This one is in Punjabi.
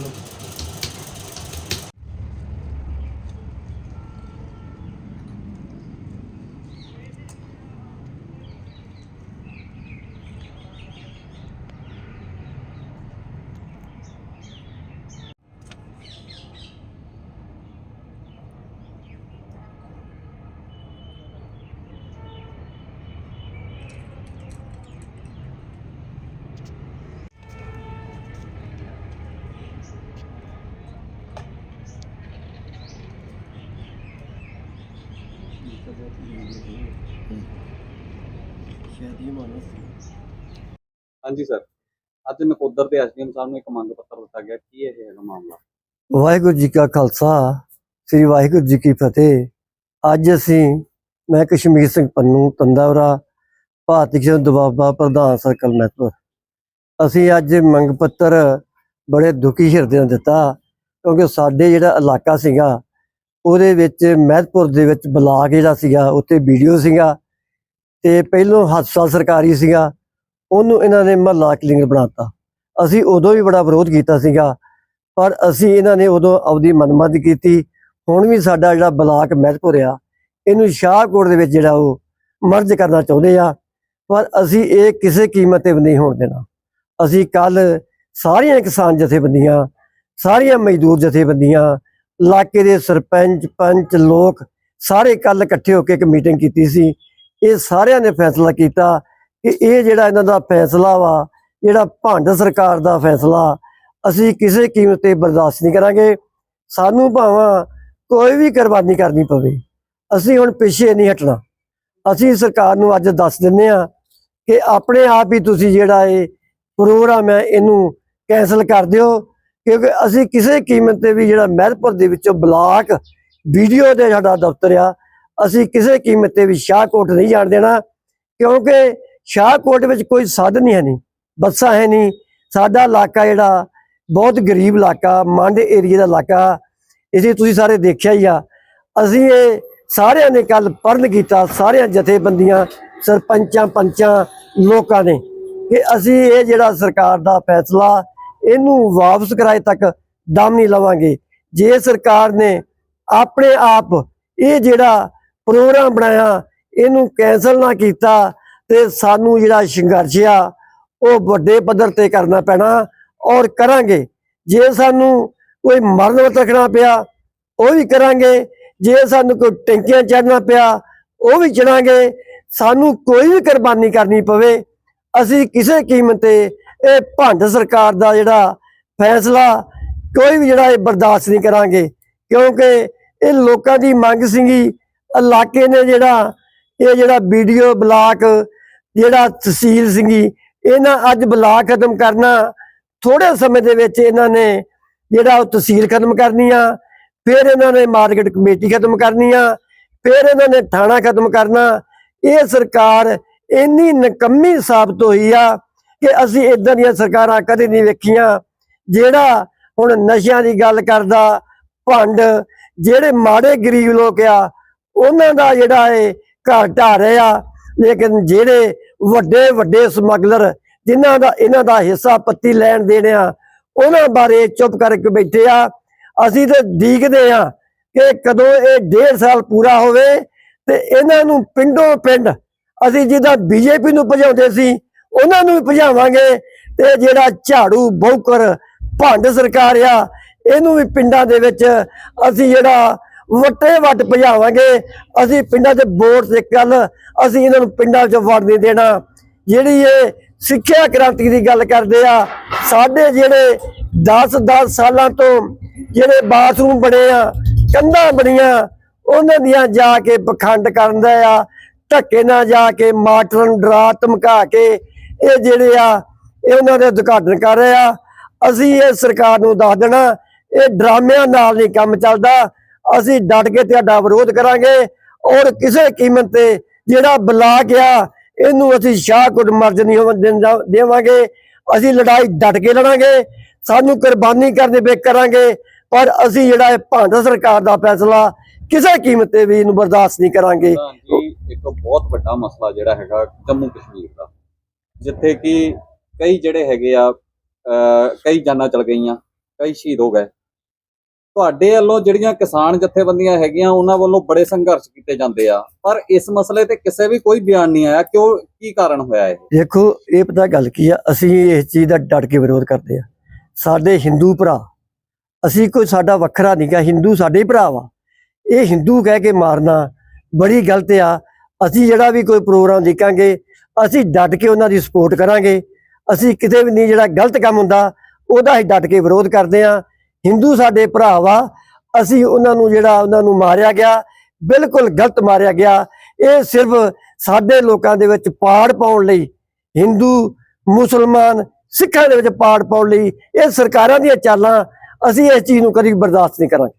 Guadalupe. ਸਾਨੂੰ ਹਾਂਜੀ ਸਰ। ਅੱਜ ਨਕੋਦਰ ਦੇ ਐਸਡੀਐਮ ਸਾਹਿਬ ਨੂੰ ਇੱਕ ਮੰਗ ਪੱਤਰ ਦਿੱਤਾ ਗਿਆ ਕੀ ਇਹ ਹੈਗਾ ਮਾਮਲਾ। ਵਾਹਿਗੁਰੂ ਜੀ ਕਾ ਖਾਲਸਾ, ਸ੍ਰੀ ਵਾਹਿਗੁਰੂ ਜੀ ਕੀ ਫਤਿਹ। ਅੱਜ ਅਸੀਂ ਮੈਂ ਕਸ਼ਮੀਰ ਸਿੰਘ ਪੰਨੂ ਤੰਦਾਵਰਾ, ਭਾਰਤੀ ਕਿਸਾਨ ਦੁਆਬਾ ਪ੍ਰਧਾਨ ਸਰਕਲ ਮਹਿਤਪੁਰ ਅਸੀਂ ਅੱਜ ਮੰਗ ਪੱਤਰ ਬੜੇ ਦੁਖੀ ਹਿਰਦੇ ਨਾਲ ਦਿੱਤਾ, ਕਿਉਂਕਿ ਸਾਡੇ ਜਿਹੜਾ ਇਲਾਕਾ ਸੀਗਾ ਉਹਦੇ ਵਿੱਚ ਮਹਿਤਪੁਰ ਦੇ ਵਿੱਚ ਬਲਾਕ ਜਿਹੜਾ ਸੀਗਾ, ਉੱਥੇ ਵੀਡੀਓ ਸੀਗਾ ਤੇ ਪਹਿਲੋਂ ਹਸਪਤਾਲ ਸਰਕਾਰੀ ਸੀਗਾ, ਉਹਨੂੰ ਇਹਨਾਂ ਨੇ ਮਹੱਲਾ ਕਲੀਨਿਕ ਬਣਾਤਾ। ਅਸੀਂ ਉਦੋਂ ਵੀ ਬੜਾ ਵਿਰੋਧ ਕੀਤਾ ਸੀਗਾ, ਪਰ ਅਸੀਂ ਇਹਨਾਂ ਨੇ ਉਦੋਂ ਆਪਦੀ ਮਨਮਤ ਕੀਤੀ। ਹੁਣ ਵੀ ਸਾਡਾ ਜਿਹੜਾ ਬਲਾਕ ਮਹਿਤਪੁਰ ਆ, ਇਹਨੂੰ ਸ਼ਾਹਕੋਟ ਦੇ ਵਿੱਚ ਜਿਹੜਾ ਉਹ ਮਰਜ ਕਰਨਾ ਚਾਹੁੰਦੇ ਆ, ਪਰ ਅਸੀਂ ਇਹ ਕਿਸੇ ਕੀਮਤ ਤੇ ਵੀ ਨਹੀਂ ਹੋਣ ਦੇਣਾ। ਅਸੀਂ ਕੱਲ ਸਾਰੀਆਂ ਕਿਸਾਨ ਜਥੇਬੰਦੀਆਂ, ਸਾਰੀਆਂ ਮਜ਼ਦੂਰ ਜਥੇਬੰਦੀਆਂ ਇਲਾਕੇ ਦੇ ਸਰਪੰਚ, ਪੰਚ, ਲੋਕ ਸਾਰੇ ਕੱਲ ਇਕੱਠੇ ਹੋ ਕੇ ਇੱਕ ਮੀਟਿੰਗ ਕੀਤੀ ਸੀ। ਇਹ ਸਾਰਿਆਂ ਨੇ ਫੈਸਲਾ ਕੀਤਾ ਕਿ ਇਹ ਜਿਹੜਾ ਇਹਨਾਂ ਦਾ ਫੈਸਲਾ ਵਾ, ਜਿਹੜਾ ਭੰਡ ਸਰਕਾਰ ਦਾ ਫੈਸਲਾ, ਅਸੀਂ ਕਿਸੇ ਕੀਮਤ ਤੇ ਬਰਦਾਸ਼ਤ ਨਹੀਂ ਕਰਾਂਗੇ। ਸਾਨੂੰ ਭਾਵਾਂ ਕੋਈ ਵੀ ਕੁਰਬਾਨੀ ਕਰਨੀ ਪਵੇ, ਅਸੀਂ ਹੁਣ ਪਿੱਛੇ ਨਹੀਂ ਹਟਣਾ। ਅਸੀਂ ਸਰਕਾਰ ਨੂੰ ਅੱਜ ਦੱਸ ਦਿੰਨੇ ਆ ਕਿ ਆਪਣੇ ਆਪ ਹੀ ਤੁਸੀਂ ਜਿਹੜਾ ਇਹ ਪ੍ਰੋਗਰਾਮ ਹੈ, ਇਹਨੂੰ ਕੈਨਸਲ ਕਰ ਦਿਓ। ਕਿਉਂਕਿ ਅਸੀਂ ਕਿਸੇ ਕੀਮਤ ਤੇ ਵੀ ਜਿਹੜਾ ਮਹਿਲਪੁਰ ਦੇ ਵਿੱਚੋਂ ਬਲਾਕ ਵੀਡੀਓ ਦੇ ਸਾਡਾ ਦਫ਼ਤਰ ਆ, ਅਸੀਂ ਕਿਸੇ ਕੀਮਤ ਤੇ ਵੀ ਸ਼ਾਹਕੋਟ ਨਹੀਂ ਜਾਣ ਦੇਣਾ, ਕਿਉਂਕਿ ਸ਼ਾਹਕੋਟ ਵਿੱਚ ਕੋਈ ਸਾਧਨ ਨਹੀਂ ਹੈ ਨਹੀਂ, ਬੱਸਾਂ ਹੈ ਨਹੀਂ, ਸਾਡਾ ਇਲਾਕਾ ਜਿਹੜਾ ਬਹੁਤ ਗਰੀਬ ਇਲਾਕਾ, ਮੰਡ ਏਰੀਆ ਦਾ ਇਲਾਕਾ ਇਸੇ ਤੁਸੀਂ ਸਾਰੇ ਦੇਖਿਆ ਹੀ ਆ, ਅਸੀਂ ਇਹ ਸਾਰਿਆਂ ਨੇ ਕੱਲ ਪਰਨ ਕੀਤਾ, ਸਾਰਿਆਂ ਜਥੇਬੰਦੀਆਂ, ਸਰਪੰਚਾਂ, ਪੰਚਾਂ, ਲੋਕਾਂ ਨੇ ਕਿ ਅਸੀਂ ਇਹ ਜਿਹੜਾ ਸਰਕਾਰ ਦਾ ਫੈਸਲਾ ਇਹਨੂੰ ਵਾਪਸ ਕਰਾਏ ਤੱਕ ਦਮ ਨਹੀਂ ਲਵਾਂਗੇ। ਜੇ ਸਰਕਾਰ ਨੇ ਆਪਣੇ ਆਪ ਇਹ ਜਿਹੜਾ ਪ੍ਰੋਗਰਾਮ ਬਣਾਇਆ, ਇਹਨੂੰ ਕੈਨਸਲ ਨਾ ਕੀਤਾ ਤੇ ਸਾਨੂੰ ਜਿਹੜਾ ਸੰਘਰਸ਼ ਆ, ਉਹ ਵੱਡੇ ਪੱਧਰ ਤੇ ਕਰਨਾ ਪੈਣਾ ਔਰ ਕਰਾਂਗੇ। ਜੇ ਸਾਨੂੰ ਕੋਈ ਮਰਨ ਵਤ ਰੱਖਣਾ ਪਿਆ, ਉਹ ਵੀ ਕਰਾਂਗੇ। ਜੇ ਸਾਨੂੰ ਕੋਈ ਟੈਂਕੀਆਂ ਚੜਨਾ ਪਿਆ, ਉਹ ਵੀ ਚੜਾਂਗੇ। ਸਾਨੂੰ ਕੋਈ ਵੀ ਕੁਰਬਾਨੀ ਕਰਨੀ ਪਵੇ, ਅਸੀਂ ਕਿਸੇ ਕੀਮਤ ਤੇ ਇਹ ਭੰਡ ਸਰਕਾਰ ਦਾ ਜਿਹੜਾ ਫੈਸਲਾ, ਕੋਈ ਵੀ ਜਿਹੜਾ ਇਹ ਬਰਦਾਸ਼ਤ ਨਹੀਂ ਕਰਾਂਗੇ, ਕਿਉਂਕਿ ਇਹ ਲੋਕਾਂ ਦੀ ਮੰਗ ਸੀਗੀ, ਇਲਾਕੇ ਨੇ ਜਿਹੜਾ, ਇਹ ਜਿਹੜਾ ਵੀਡੀਓ ਬਲਾਕ ਜਿਹੜਾ ਤਹਿਸੀਲ ਸੀਗੀ, ਇਹਨਾਂ ਅੱਜ ਬਲਾਕ ਖਤਮ ਕਰਨਾ ਥੋੜੇ ਸਮੇਂ ਦੇ ਵਿੱਚ ਇਹਨਾਂ ਨੇ ਜਿਹੜਾ ਉਹ ਤਹਿਸੀਲ ਖਤਮ ਕਰਨੀ ਆ, ਫਿਰ ਇਹਨਾਂ ਨੇ ਮਾਰਕੀਟ ਕਮੇਟੀ ਖਤਮ ਕਰਨੀ ਆ, ਫਿਰ ਇਹਨਾਂ ਨੇ ਥਾਣਾ ਖਤਮ ਕਰਨਾ, ਇਹ ਸਰਕਾਰ ਇੰਨੀ ਨਕੰਮੀ ਸਾਬਤ ਹੋਈ ਆ ਕਿ ਅਸੀਂ ਇਦਾਂ ਦੀਆਂ ਸਰਕਾਰਾਂ ਕਦੇ ਨਹੀਂ ਵੇਖੀਆਂ, ਜਿਹੜਾ ਹੁਣ ਨਸ਼ਿਆਂ ਦੀ ਗੱਲ ਕਰਦਾ, ਭੰਡ, ਜਿਹੜੇ ਮਾੜੇ ਗਰੀਬ ਲੋਕ ਆ, ਉਹਨਾਂ ਦਾ ਜਿਹੜਾ ਇਹ ਘਰ ਢਾ ਰਹੇ ਆ, ਲੇਕਿਨ ਜਿਹੜੇ ਵੱਡੇ ਵੱਡੇ ਸਮਗਲਰ, ਜਿਨ੍ਹਾਂ ਦਾ, ਇਹਨਾਂ ਦਾ ਹਿੱਸਾ ਪੱਤੀ ਲੈਣ ਦੇਣਿਆ ਉਹਨਾਂ ਬਾਰੇ ਚੁੱਪ ਕਰਕੇ ਬੈਠੇ ਆ। ਅਸੀਂ ਤੇ ਦੀਕਦੇ ਆ ਕਿ ਕਦੋਂ ਇਹ ਡੇਢ ਸਾਲ ਪੂਰਾ ਹੋਵੇ ਤੇ ਇਹਨਾਂ ਨੂੰ ਪਿੰਡੋਂ ਪਿੰਡ, ਅਸੀਂ ਜਿੱਦਾਂ ਬੀਜੇਪੀ ਨੂੰ ਭਜਾਉਂਦੇ ਸੀ ਉਹਨਾਂ ਨੂੰ ਵੀ ਭਜਾਵਾਂਗੇ ਤੇ ਜਿਹੜਾ ਝਾੜੂ, ਬੌਕਰ, ਭੰਡ ਸਰਕਾਰ ਆ, ਇਹਨੂੰ ਵੀ ਪਿੰਡਾਂ ਦੇ ਵਿੱਚ ਅਸੀਂ ਜਿਹੜਾ ਵੱਟੇ ਵੱਟ ਭਜਾਵਾਂਗੇ। ਅਸੀਂ ਪਿੰਡਾਂ ਦੇ ਵੋਟ ਤੇ ਕੱਲ ਅਸੀਂ ਇਹਨਾਂ ਨੂੰ ਪਿੰਡਾਂ 'ਚ ਵੜ ਨਹੀਂ ਦੇਣਾ। ਜਿਹੜੀ ਇਹ ਸਿੱਖਿਆ ਕ੍ਰਾਂਤੀ ਦੀ ਗੱਲ ਕਰਦੇ ਆ, ਸਾਡੇ ਜਿਹੜੇ 10-10 ਸਾਲਾਂ ਤੋਂ ਜਿਹੜੇ ਬਾਥਰੂਮ ਬਣੇ ਆ, ਕੰਧਾਂ ਬਣੀਆਂ, ਉਹਨਾਂ ਦੀਆਂ ਜਾ ਕੇ ਪਖੰਡ ਕਰਦਾ ਆ। ਧੱਕੇ ਨਾਲ ਜਾ ਕੇ ਮਾਟਰਨ ਨੂੰ ਡਰਾ ਧਮਕਾ ਕੇ ਇਹ ਜਿਹੜੇ ਆ ਇਹਨਾਂ ਦੇ ਉਦਘਾਟਨ ਕਰ ਰਹੇ ਆ। ਅਸੀਂ ਇਹ ਸਰਕਾਰ ਨੂੰ ਦੱਸ ਦੇਣਾ, ਇਹ ਡਰਾਮਿਆਂ ਨਾਲ ਨਹੀਂ ਕੰਮ ਚੱਲਦਾ। ਅਸੀਂ ਡਟ ਕੇ ਤੁਹਾਡਾ ਵਿਰੋਧ ਕਰਾਂਗੇ ਔਰ ਕਿਸੇ ਕੀਮਤ ਤੇ ਜਿਹੜਾ ਬਲਾਕ ਆ ਇਹਨੂੰ ਅਸੀਂ ਸ਼ਾਹਕੋਟ ਮਰਜ਼ ਨਹੀਂ ਹੋਣ ਦੇਵਾਂਗੇ। ਅਸੀਂ ਲੜਾਈ ਡਟ ਕੇ ਲੜਾਂਗੇ, ਸਾਨੂੰ ਕੁਰਬਾਨੀ ਕਰਨੀ ਬੇ ਕਰਾਂਗੇ, ਪਰ ਅਸੀਂ ਜਿਹੜਾ ਇਹ ਭਾਂਡ ਸਰਕਾਰ ਦਾ ਫੈਸਲਾ, ਕਿਸੇ ਕੀਮਤ ਤੇ ਵੀ ਇਹਨੂੰ ਬਰਦਾਸ਼ਤ ਨਹੀਂ ਕਰਾਂਗੇ। ਇੱਕ ਬਹੁਤ ਵੱਡਾ ਮਸਲਾ ਜਿਹੜਾ ਹੈਗਾ ਜੰਮੂ ਕਸ਼ਮੀਰ ਦਾ। ਜਿੱਥੇ ਕਿ ਕਈ ਜਿਹੜੇ ਹੈਗੇ ਆ ਕਈ ਜਾਨਾਂ ਚਲ ਗਈਆਂ, ਕਈ ਸ਼ਹੀਦ ਹੋ ਗਏ। ਤੁਹਾਡੇ ਵੱਲੋਂ ਜਿਹੜੀਆਂ ਕਿਸਾਨ ਜਥੇਬੰਦੀਆਂ ਹੈਗੀਆਂ, ਉਹਨਾਂ ਵੱਲੋਂ ਬੜੇ ਸੰਘਰਸ਼ ਕੀਤੇ ਜਾਂਦੇ ਆ। ਪਰ ਇਸ ਮਸਲੇ ਤੇ ਕਿਸੇ ਵੀ ਕੋਈ ਬਿਆਨ ਨਹੀਂ ਆਇਆ, ਕਿਉਂ, ਕੀ ਕਾਰਨ ਹੋਇਆ ਇਹ? ਦੇਖੋ, ਇਹ ਪਤਾ ਗੱਲ ਕੀ ਆ, ਅਸੀਂ ਇਸ ਚੀਜ਼ ਦਾ ਡਟ ਕੇ ਵਿਰੋਧ ਕਰਦੇ ਆ। ਸਾਡੇ ਹਿੰਦੂ ਭਰਾ, ਅਸੀਂ ਕੋਈ ਸਾਡਾ ਵੱਖਰਾ ਨਹੀਂ ਗਾ, ਹਿੰਦੂ ਸਾਡੇ ਭਰਾ ਵਾ। ਇਹ ਹਿੰਦੂ ਕਹਿ ਕੇ ਮਾਰਨਾ ਬੜੀ ਗਲਤ ਆ। ਅਸੀਂ ਜਿਹੜਾ ਵੀ ਕੋਈ ਪ੍ਰੋਗਰਾਮ ਦੇਖਾਂਗੇ ਅਸੀਂ ਡਟ ਕੇ ਉਹਨਾਂ ਦੀ ਸਪੋਰਟ ਕਰਾਂਗੇ। ਅਸੀਂ ਕਿਤੇ ਵੀ ਨਹੀਂ ਜਿਹੜਾ ਗਲਤ ਕੰਮ ਹੁੰਦਾ, ਉਹਦਾ ਹੀ ਡਟ ਕੇ ਵਿਰੋਧ ਕਰਦੇ ਆ ਹਿੰਦੂ ਸਾਡੇ ਭਰਾ ਵਾ, ਅਸੀਂ ਉਹਨਾਂ ਨੂੰ ਜਿਹੜਾ ਉਹਨਾਂ ਨੂੰ ਮਾਰਿਆ ਗਿਆ, ਬਿਲਕੁਲ ਗਲਤ ਮਾਰਿਆ ਗਿਆ। ਇਹ ਸਿਰਫ ਸਾਡੇ ਲੋਕਾਂ ਦੇ ਵਿੱਚ ਪਾੜ ਪਾਉਣ ਲਈ, ਹਿੰਦੂ, ਮੁਸਲਮਾਨ, ਸਿੱਖਾਂ ਦੇ ਵਿੱਚ ਪਾੜ ਪਾਉਣ ਲਈ, ਇਹ ਸਰਕਾਰਾਂ ਦੀਆਂ ਚਾਲਾਂ, ਅਸੀਂ ਇਸ ਚੀਜ਼ ਨੂੰ ਕਦੀ ਬਰਦਾਸ਼ਤ ਨਹੀਂ ਕਰਾਂਗੇ।